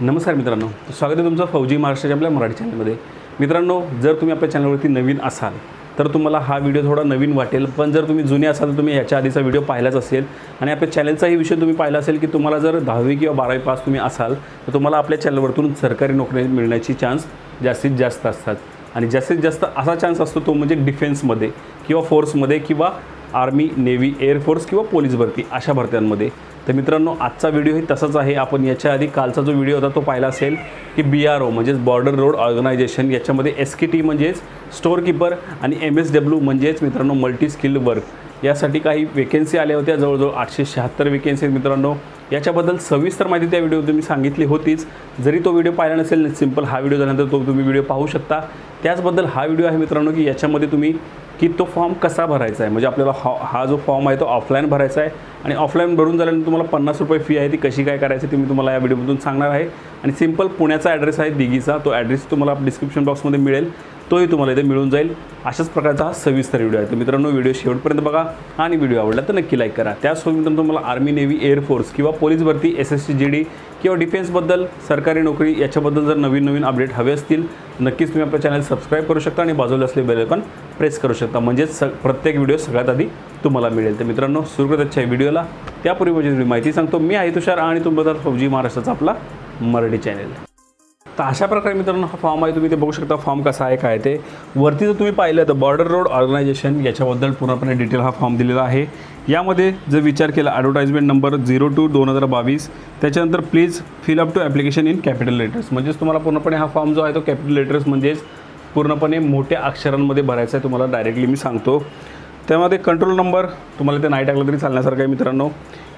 नमस्कार मित्रांनो स्वागत आहे तुमचं फौजी महाराष्ट्राच्या आपल्या मराठी चॅनलमध्ये. मित्रांनो जर तुम्ही आपल्या चॅनलवरती नवीन असाल तर तुम्हाला हा व्हिडिओ थोडा नवीन वाटेल पण जर तुम्ही जुने असाल तर तुम्ही ह्याच्या आधीचा व्हिडिओ पाहिलाच असेल आणि आपल्या चॅनलचाही विषय तुम्ही पाहिला असेल की तुम्हाला जर दहावी किंवा बारावी पास तुम्ही असाल तर तुम्हाला आपल्या चॅनलवरतून सरकारी नोकरी मिळण्याची चान्स जास्तीत जास्त असतात. आणि जास्तीत जास्त असा चान्स असतो तो म्हणजे डिफेन्समध्ये किंवा फोर्समध्ये किंवा आर्मी नेव्ही एअरफोर्स किंवा पोलीस भरती अशा भरत्यांमध्ये. तर मित्रांनो आजचा व्हिडिओही तसाच आहे. आपण याच्या आधी कालचा जो व्हिडिओ होता तो पाहिला असेल की बी आर ओ म्हणजेच बॉर्डर रोड ऑर्गनायझेशन याच्यामध्ये एस के टी म्हणजेच स्टोअरकीपर आणि एम एस डब्ल्यू म्हणजेच मित्रांनो मल्टी स्किल्ड वर्क यासाठी काही वेकेन्सी आल्या होत्या जवळजवळ आठशे शहात्तर वेकेन्सी आहेत मित्रांनो. याच्याबद्दल सविस्तर माहिती त्या व्हिडिओ तुम्ही सांगितली होतीच. जरी तो व्हिडिओ पाहिला नसेल सिंपल हा व्हिडिओ झाल्यानंतर तो तुम्ही व्हिडिओ पाहू शकता. त्याचबद्दल हा व्हिडिओ आहे मित्रांनो की याच्यामध्ये तुम्ही की तो फॉर्म कसा भरायचा आहे? म्हणजे आपल्याला हा हा जो फॉर्म आहे तो ऑफलाईन भरायचा आहे. आणि ऑफलाईन भरून झाल्यानंतर तुम्हाला पन्नास रुपये फी आहे ती कशी काय करायची ती मी तुम्हाला या व्हिडिओमधून सांगणार आहे. आणि सिंपल पुण्याचा ॲड्रेस आहे दिघीचा. तो ॲड्रेस तुम्हाला डिस्क्रिप्शन बॉक्समध्ये मिळेल. तोही तुम्हाला इथे मिळून जाईल. अशाच प्रकारचा हा सविस्तर व्हिडिओ आहे. तर मित्रांनो व्हिडिओ शेवटपर्यंत बघा. आणि व्हिडिओ आवडला तर नक्की लाईक करा. त्यासोबत मित्रांनो तुम्हाला आर्मी नेव्ही एअरफोर्स किंवा पोलीस भरती S S C G D किंवा डिफेन्सबद्दल सरकारी नोकरी याच्याबद्दल जर नवीन नवीन अपडेट हवे असतील नक्कीच तुम्ही आपल्या चॅनल सबस्क्राईब करू शकता आणि बाजूला असले बेल पण प्रेस करू शकता. म्हणजेच स प्रत्येक व्हिडिओ सगळ्यात आधी तुम्हाला मिळेल. तर मित्रांनो सुरू करत आजच्या व्हिडिओला. त्यापूर्वी म्हणजे थोडी माहिती सांगतो मी आहे तुषार आणि तुमचा फौजी महाराष्ट्राचा आपला मराठी चॅनल तर अशा प्रकारे मित्रांनो हा फॉर्म आहे तुम्ही ते बघू शकता फॉर्म कसा आहे काय ते. वरती जर तुम्ही पाहिलं तर बॉर्डर रोड ऑर्गनायझेशन याच्याबद्दल पूर्णपणे डिटेल हा फॉर्म दिलेला आहे. यामध्ये जर विचार केला ॲडव्हर्टाईजमेंट नंबर झिरो टू दोन हजार बावीस. त्याच्यानंतर please fill up to application in capital letters म्हणजेच तुम्हाला पूर्णपणे हा फॉर्म जो आहे तो कॅपिटल लेटर्स म्हणजेच पूर्णपणे मोठ्या अक्षरांमध्ये भरायचा आहे तुम्हाला डायरेक्टली मी सांगतो. त्यामध्ये कंट्रोल नंबर तुम्हाला ते नाही टाकलं तरी चालण्यासारखं आहे मित्रांनो.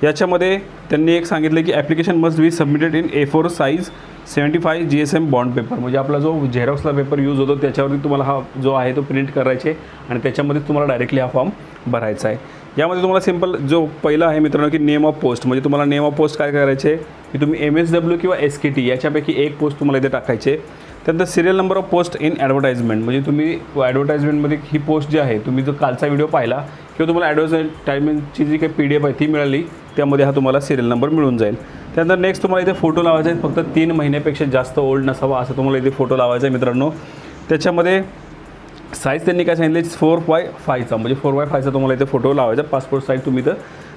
याच्यामध्ये त्यांनी एक सांगितलं की application must be submitted in A four size seventy five G S M bond paper म्हणजे आपला जो झेरॉक्सला पेपर यूज होतो त्याच्यावरती तुम्हाला हा जो आहे तो प्रिंट करायचे आणि त्याच्यामध्ये तुम्हाला डायरेक्टली हा फॉर्म भरायचा आहे. यामध्ये तुम्हाला सिंपल जो पहिला आहे मित्रांनो की नेम ऑफ पोस्ट म्हणजे तुम्हाला नेम ऑफ पोस्ट काय करायचे? की तुम्ही एम एस डब्ल्यू किंवा एस के टी याच्यापैकी एक पोस्ट तुम्हाला इथे टाकायचे. त्यानंतर serial number of post in advertisement म्हणजे तुम्ही ॲडव्हर्टाईजमेंटमध्ये ही पोस्ट जी आहे तुम्ही जो कालचा व्हिडिओ पाहिला किंवा तुम्हाला ॲडव्हर्टाईजमेंटची जी काही पी डी एफ आहे ती मिळाली त्यामध्ये हा तुम्हाला सिरियल नंबर मिळून जाईल. त्यानंतर नेक्स्ट तुम्हाला इथे फोटो लावायचा आहे फक्त तीन महिन्यापेक्षा जास्त ओल्ड नसावा असं तुम्हाला इथे फोटो लावायचा आहे मित्रांनो. त्याच्यामध्ये साईज त्यांनी काय सांगितले? फोर वाय फायचा म्हणजे फोर वाय फायचा तुम्हाला इथे फोटो लावायचा. पासपोर्ट साईज तुम्ही इथं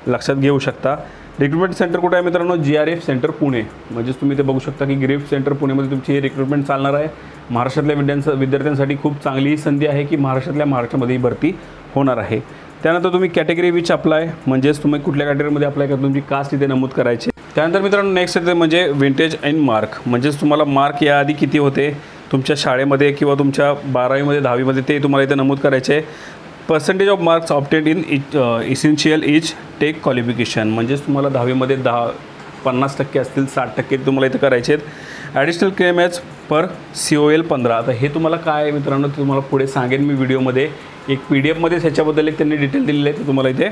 लक्षात घेऊ शकता. रिक्रुटमेंट सेंटर कुठे आहे मित्रांनो? G R F centre Pune. म्हणजेच तुम्ही इथे बघू शकता की ग्रेफ सेंटर पुणेमध्ये तुमची रिक्रुटमेंट चालणार आहे. महाराष्ट्रातल्या विद्यांचा विद्यार्थ्यांसाठी खूप चांगली ही संधी आहे की महाराष्ट्रातल्या महाराष्ट्रामध्ये ही भरती होणार आहे. त्यानंतर तुम्ही कॅटेगरी विच अप्लाय म्हणजेच तुम्ही कुठल्या कॅटेगरीमध्ये अप्लाय करा तुमची कास्ट इथे नमूद करायची. त्यानंतर मित्रांनो नेक्स्ट येते म्हणजे विंटेज अँड मार्क म्हणजेच तुम्हाला मार्क याआधी किती होते? तुमच्या शाळेमध्ये किंवा तुमच्या बारावीमध्ये दहावीमध्ये ते तुम्हाला इथे नमूद करायचे आहे. Percentage of marks opted in each essential each tech qualification म्हणजेच तुम्हाला दहावीमध्ये दहा पन्नास टक्के असतील साठ टक्के तुम्हाला इथे करायचे आहेत. Additional claim H per C O L पंधरा. आता हे तुम्हाला काय आहे मित्रांनो ते तुम्हाला पुढे सांगेन मी व्हिडिओमध्ये. एक पी डी एफमध्येच ह्याच्याबद्दल एक त्यांनी डिटेल दिलेलं आहे ते तुम्हाला इथे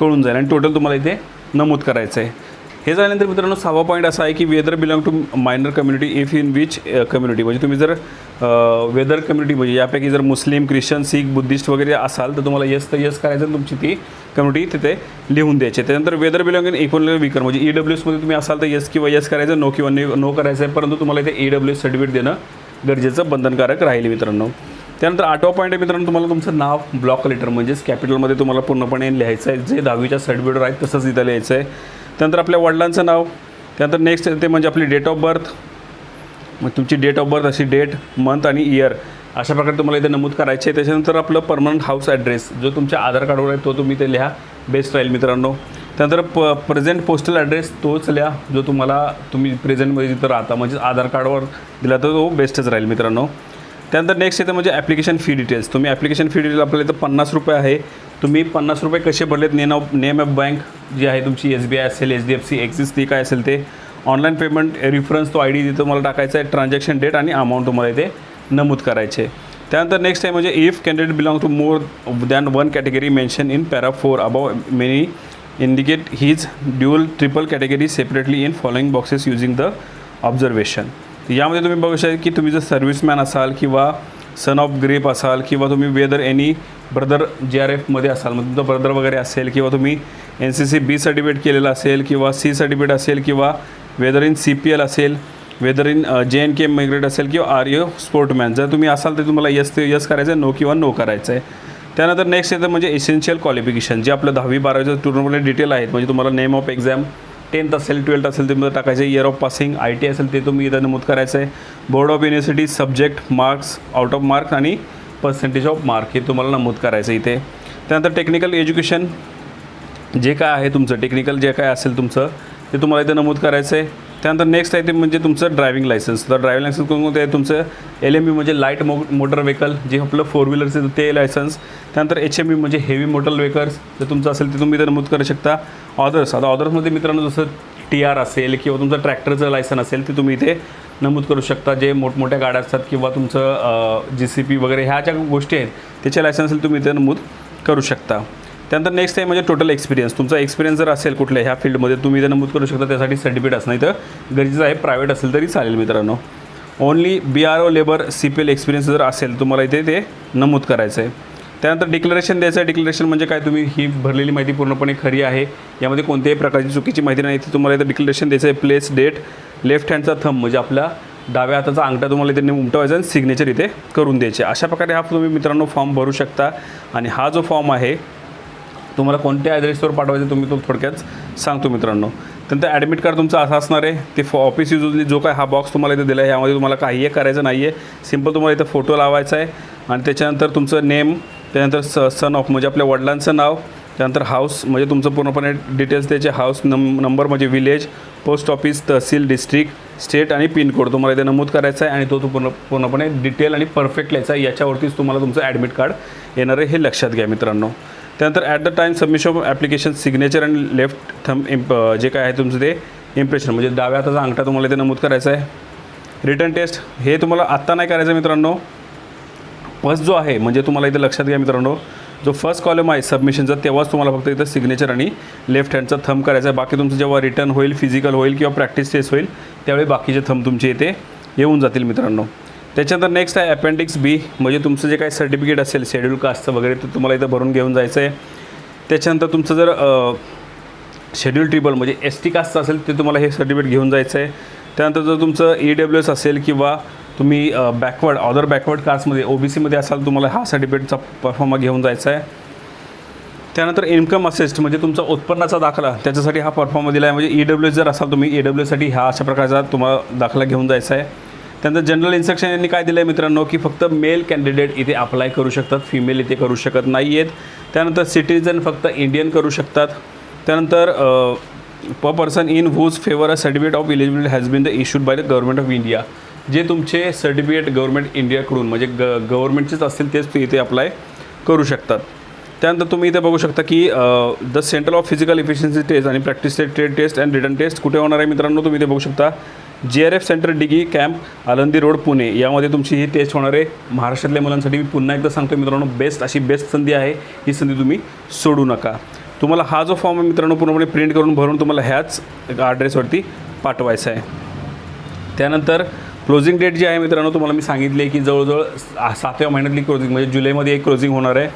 कळून जाईल. आणि टोटल तुम्हाला इथे नमूद करायचं आहे. हे झाल्यानंतर मित्रांनो सहावा पॉईंट असा आहे की whether belong to minor community if in which community म्हणजे तुम्ही जर वेदर कम्युनिटी म्हणजे यापैकी जर मुस्लिम ख्रिश्चन सीख बुद्धिस्ट वगैरे असाल तर तुम्हाला येस तर येस करायचं तुमची ती कम्युनिटी तिथे लिहून द्यायची. त्यानंतर whether belong in equal weaker म्हणजे ई डब्ल्यू एसमध्ये तुम्ही असाल तर येस किंवा येस करायचं नो किंवा नो करायचं आहे परंतु तुम्हाला इथे ई डब्ल्यू एस सर्टिफिकेट देणं गरजेचं बंधनकारक राहील मित्रांनो. त्यानंतर आठवा पॉईंट आहे मित्रांनो तुम्हाला तुमचं नाव ब्लॉक लेटर म्हणजेच कॅपिटलमध्ये तुम्हाला पूर्णपणे लिहायचं आहे. जे दहावीच्या सर्टिफिकेटवर आहेत तसंच इथं लिहायचं आहे. त्यानंतर आपल्या वडिलांचं नाव त्यानंतर नेक्स्ट ते म्हणजे आपली डेट ऑफ बर्थ मग तुमची डेट ऑफ बर्थ अशी डेट मंथ आणि इयर अशा प्रकारे तुम्हाला इथे नमूद करायचे आहे. त्याच्यानंतर आपलं परमनंट हाऊस ॲड्रेस जो तुमच्या आधार कार्डवर आहे तो तुम्ही ते लिहा. बेस्ट राहील मित्रांनो. त्यानंतर प प्रेझेंट पोस्टल ॲड्रेस तोच लिहा जो तुम्हाला तुम्ही प्रेझेंटमध्ये जिथं राहता. म्हणजे आधार कार्डवर दिला तर तो बेस्टच राहील मित्रांनो. त्यानंतर नेक्स्ट येतं म्हणजे ॲप्लिकेशन फी डिटेल्स तुम्ही ॲप्लिकेशन फी डिटेल आपल्याला इथं पन्नास रुपये आहे. तुम्ही पन्नास रुपये कसे भरलेत? Name of name of bank जी आहे तुमची एस बी आय असेल H D F C Axis ती काय असेल ते. ऑनलाईन पेमेंट रेफरन्स तो आय डी तुम्हाला टाकायचा आहे ट्रान्झॅक्शन डेट आणि अमाऊंट तुम्हाला इथे नमूद करायचे. त्यानंतर नेक्स्ट आहे म्हणजे if candidate belong to more than one category mention in para four above many indicate his dual triple category separately in following boxes using the observation यामध्ये तुम्ही बघू शकता की तुम्ही जर सर्व्हिसमॅन असाल किंवा सन ऑफ ग्रेप असाल किंवा तुम्ही whether any brother G R एफमध्ये असाल मग तुमचं ब्रदर वगैरे असेल किंवा तुम्ही N C C B certificate केलेलं असेल किंवा सी सर्टिफिकेट असेल किंवा whether in C P L असेल whether in J N K migrate असेल किंवा आर यू स्पोर्टमॅन जर तुम्ही असाल तर तुम्हाला यस ते यस करायचं आहे नो किंवा नो करायचं आहे त्यानंतर नेक्स्ट येतं म्हणजे एसेन्शियल क्वालिफिकेशन जे आपलं दहावी बारावीचं टूर्नामेंटमध्ये डिटेल आहेत. म्हणजे तुम्हाला नेम ऑफ एक्झाम टेन्थ असेल ट्वेल्थ असेल ते तुम्हाला टाकायचं year of passing I T असेल ते तुम्ही इथं नमूद करायचं आहे board of university subject marks out of marks आणि पर्सेंटेज ऑफ मार्क हे तुम्हाला नमूद करायचं इथे. त्यानंतर टेक्निकल एज्युकेशन जे काय आहे तुमचं टेक्निकल जे काय असेल तुमचं ते तुम्हाला इथे नमूद करायचं आहे. त्यानंतर नेक्स्ट आहे ते म्हणजे तुमचं ड्रायव्हिंग लायसन्स तर ड्रायव्हिंग लायसन्स कोणकोणते आहे? तुमचं एल एम बी म्हणजे लाइट मो मोटर व्हेकल जे आपलं फोर व्हीलरचं ते लायसन्स त्यानंतर एच एम बी म्हणजे हेवी मोटर व्हेकल्स जर तुमचं असेल ते तुम्ही इथे नमूद करू शकता. ऑदर्स आता ऑदर्समध्ये मित्रांनो जसं टी आर असेल किंवा तुमचं ट्रॅक्टरचं लायसन असेल ते तुम्ही इथे नमूद करू शकता. जे मोठमोठ्या गाड्या असतात किंवा तुमचं जी सी पी वगैरे ह्या ज्या गोष्टी आहेत त्याचे लायसन असेल तुम्ही इथे नमूद करू शकता. त्यानंतर नेक्स्ट आहे म्हणजे टोटल एक्सपिरियन्स तुमचा एक्सपिरियन्स जर असेल कुठल्या ह्या फील्डमध्ये तुम्ही इथे नमूद करू शकता. त्यासाठी सर्टिफिकेट असणं इथं गरजेचं आहे. प्रायव्हेट असेल तरी चालेल मित्रांनो. Only B R O labour C P L experience जर असेल तुम्हाला इथे ते नमूद करायचं आहे त्यानंतर डिक्लरेशन द्यायचं आहे. डिक्लरेशन म्हणजे काय? तुम्ही ही भरलेली माहिती पूर्णपणे खरी आहे. यामध्ये कोणत्याही प्रकारची चुकीची माहिती नाही. इथे तुम्हाला इथं डिक्लरेशन द्यायचं आहे. प्लेस डेट लेफ्ट हँडचा थंब म्हणजे आपल्या डाव्या हाताचा अंगठा तुम्हाला इथे उमटवायचा आणि सिग्नेचर इथे करून द्यायचे अशा प्रकारे हा तुम्ही मित्रांनो फॉर्म भरू शकता. आणि हा जो फॉर्म आहे तुम्हाला कोणत्या ॲड्रेसवर पाठवायचं तुम्ही तो थोडक्यात सांगतो मित्रांनो. त्यानंतर ॲडमिट कार्ड तुमचं असं असणार आहे. ते फॉ ऑफिस युजली जो काय हा बॉक्स तुम्हाला इथे दिला आहे यामध्ये तुम्हाला काहीही करायचं नाही आहे सिंपल तुम्हाला इथं फोटो लावायचा आहे. आणि त्याच्यानंतर तुमचं नेम त्यानंतर स सन ऑफ म्हणजे आपल्या वडिलांचं नाव त्यानंतर हाऊस म्हणजे तुमचं पूर्णपणे डिटेल्स त्याचे हाऊस नम नंबर म्हणजे village post office tehsil district state आणि पिनकोड तुम्हाला इथे नमूद करायचा आहे आणि तो तो पूर्ण पूर्णपणे डिटेल आणि परफेक्ट लिहायचा आहे. याच्यावरतीच तुम्हाला तुमचं ॲडमिट कार्ड येणार आहे हे लक्षात घ्या मित्रांनो. त्यानंतर at the time submission of application signature आणि लेफ्ट थम इम्प जे काय आहे तुमचं ते इम्प्रेशन म्हणजे डाव्या हाताचा अंगठा तुम्हाला इथे नमूद करायचा आहे. रिटर्न टेस्ट हे तुम्हाला आत्ता नाही करायचं मित्रांनो. फर्स्ट जो आहे म्हणजे तुम्हाला इथं लक्षात घ्या मित्रांनो जो फर्स्ट कॉलम आहे सबमिशनचा तेव्हाच तुम्हाला फक्त इथं सिग्नेचर आणि लेफ्ट हँडचा थंब करायचा आहे. बाकी तुमचं जेव्हा रिटर्न होईल फिजिकल होईल किंवा प्रॅक्टिस टेस्ट होईल त्यावेळी बाकीचे थंब तुमचे इथे येऊन जातील मित्रांनो. त्याच्यानंतर नेक्स्ट आहे अपेंडिक्स बी म्हणजे तुमचं जे काही सर्टिफिकेट असेल शेड्यूल कास्टचं वगैरे ते तुम्हाला इथं भरून घेऊन जायचं आहे त्याच्यानंतर तुमचं जर शेड्यूल ट्रिबल म्हणजे एस टी कास्टचं असेल ते तुम्हाला हे सर्टिफिकेट घेऊन जायचं आहे त्यानंतर जर तुमचं ई डब्ल्यू एस असेल किंवा तुम्ही बॅकवर्ड अदर बॅकवर्ड कास्टमध्ये ओ बी सीमध्ये असाल तुम्हाला हा सर्टिफिकेटचा परफॉर्मा घेऊन जायचा आहे त्यानंतर इन्कम असिस्ट म्हणजे तुमचा उत्पन्नाचा दाखला त्याच्यासाठी हा परफॉर्मा दिला आहे म्हणजे ई डब्ल्यू एस जर असाल तुम्ही ई डब्ल्यू एससाठी हा अशा प्रकारचा तुम्हाला दाखला घेऊन जायचा आहे त्यानंतर जनरल इन्स्ट्रक्शन यांनी काय दिलं आहे मित्रांनो की फक्त मेल कॅन्डिडेट इथे अप्लाय करू शकतात फिमेल इथे करू शकत नाही आहेत त्यानंतर सिटीजन फक्त इंडियन करू शकतात. त्यानंतर per person in whose favour a certificate of eligibility has been the issued by the government of India जे तुमचे सर्टिफिकेट गव्हर्नमेंट इंडियाकडून म्हणजे ग गव्हर्नमेंटचेच असतील तेच ते इथे अप्लाय करू शकतात. त्यानंतर तुम्ही इथे बघू शकता की the centre of physical efficiency test आणि practice trade test and return test कुठे होणार आहे मित्रांनो तुम्ही इथे बघू शकता. J R F centre Dighi camp Alandi road Pune यामध्ये तुमची ही टेस्ट होणार आहे. महाराष्ट्रातल्या मुलांसाठी मी पुन्हा एकदा सांगतो मित्रांनो बेस्ट अशी बेस्ट संधी आहे. ही संधी तुम्ही सोडू नका. तुम्हाला हा जो फॉर्म आहे मित्रांनो पूर्णपणे प्रिंट करून भरून तुम्हाला ह्याच ॲड्रेसवरती पाठवायचा आहे. त्यानंतर क्लोजिंग डेट जी आहे मित्रांनो तुम्हाला मी सांगितली आहे की जवळजवळ सातव्या महिन्यातली क्लोजिंग म्हणजे जुलैमध्ये एक क्लोजिंग होणार आहे.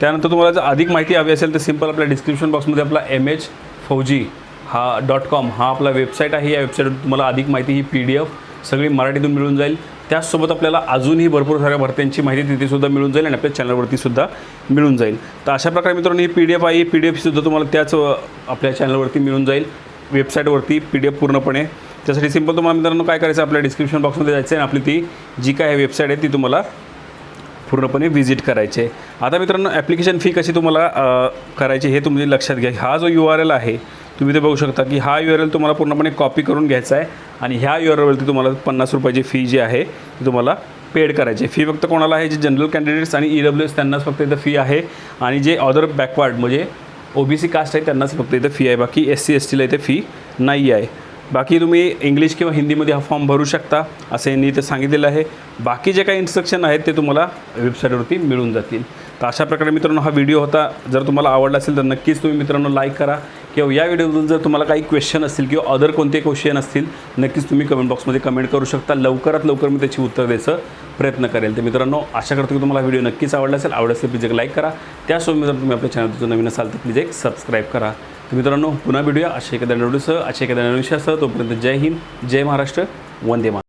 त्यानंतर तुम्हाला जर अधिक माहिती हवी असेल तर सिंपल आपल्या डिस्क्रिप्शन बॉक्समध्ये आपला एम एच फौजी हा डॉट कॉम हा आपला वेबसाईट आहे. या वेबसाईटवर तुम्हाला अधिक माहिती ही पी डी एफ सगळी मराठीतून मिळून जाईल. त्याचसोबत आपल्याला अजूनही भरपूर साऱ्या भरत्यांची माहिती तिथेसुद्धा मिळून जाईल आणि आपल्या चॅनलवरतीसुद्धा मिळून जाईल. तर अशा प्रकारे मित्रांनो ही पी डी एफ आहे. ही पी डी एफसुद्धा तुम्हाला त्याच आपल्या चॅनलवरती मिळून जाईल. वेबसाईटवरती पी डी एफ पूर्णपणे त्यासाठी सिंपल तुम्हाला मित्रांनो काय करायचं आपल्या डिस्क्रिप्शन बॉक्समध्ये जायचं आहे आणि आपली ती जी काय वेबसाईट आहे ती तुम्हाला पूर्णपणे व्हिजिट करायचे आता मित्रांनो ॲप्लिकेशन फी कशी तुम्हाला करायची हे तुम्ही लक्षात घ्या. हा जो यू आर एल आहे तुम्ही ते बघू शकता की हा यू आर एल तुम्हाला पूर्णपणे कॉपी करून घ्यायचा आहे आणि ह्या यू आर एलवरती तुम्हाला पन्नास रुपयाची फी जी आहे ती तुम्हाला पेड करायची फी फक्त कोणाला आहे जे जनरल कॅन्डिडेट्स आणि ई डब्ल्यू एस त्यांनाच फक्त इथं फी आहे आणि जे ऑदर बॅकवर्ड म्हणजे ओ बी सी कास्ट आहे त्यांनाच फक्त इथं फी आहे. बाकी एस सी एस टीला इथे फी नाही आहे बाकी तुम्ही इंग्लिश किंवा हिंदीमध्ये हा फॉर्म भरू शकता असं यांनी इथे सांगितलेलं आहे. बाकी जे काही इन्स्ट्रक्शन आहेत ते तुम्हाला वेबसाईटवरती मिळून जातील. तर अशा प्रकारे मित्रांनो हा व्हिडिओ होता. जर तुम्हाला आवडला असेल तर नक्कीच तुम्ही मित्रांनो लाईक करा. किंवा या व्हिडिओमधून जर तुम्हाला काही क्वेश्चन असतील किंवा अदर कोणते क्वेश्चन असतील नक्कीच तुम्ही कमेंट बॉक्समध्ये कमेंट करू शकता. लवकरात लवकर मी त्याची उत्तर द्यायचं प्रयत्न करेल. तर मित्रांनो आशा करतो की तुम्हाला व्हिडिओ नक्कीच आवडला असेल. आवडला असेल प्लीज एक लाईक करा. त्यासोबत मित्रांनो तुम्ही आपल्या चॅनल नवीन असाल तर प्लीज एक सबस्क्राईब करा. तर मित्रांनो पुन्हा भेटूया. अशा एखाद्या निवडूसह अशा एखाद्या निवडूशासह तोपर्यंत जय हिंद जय महाराष्ट्र वंदे मा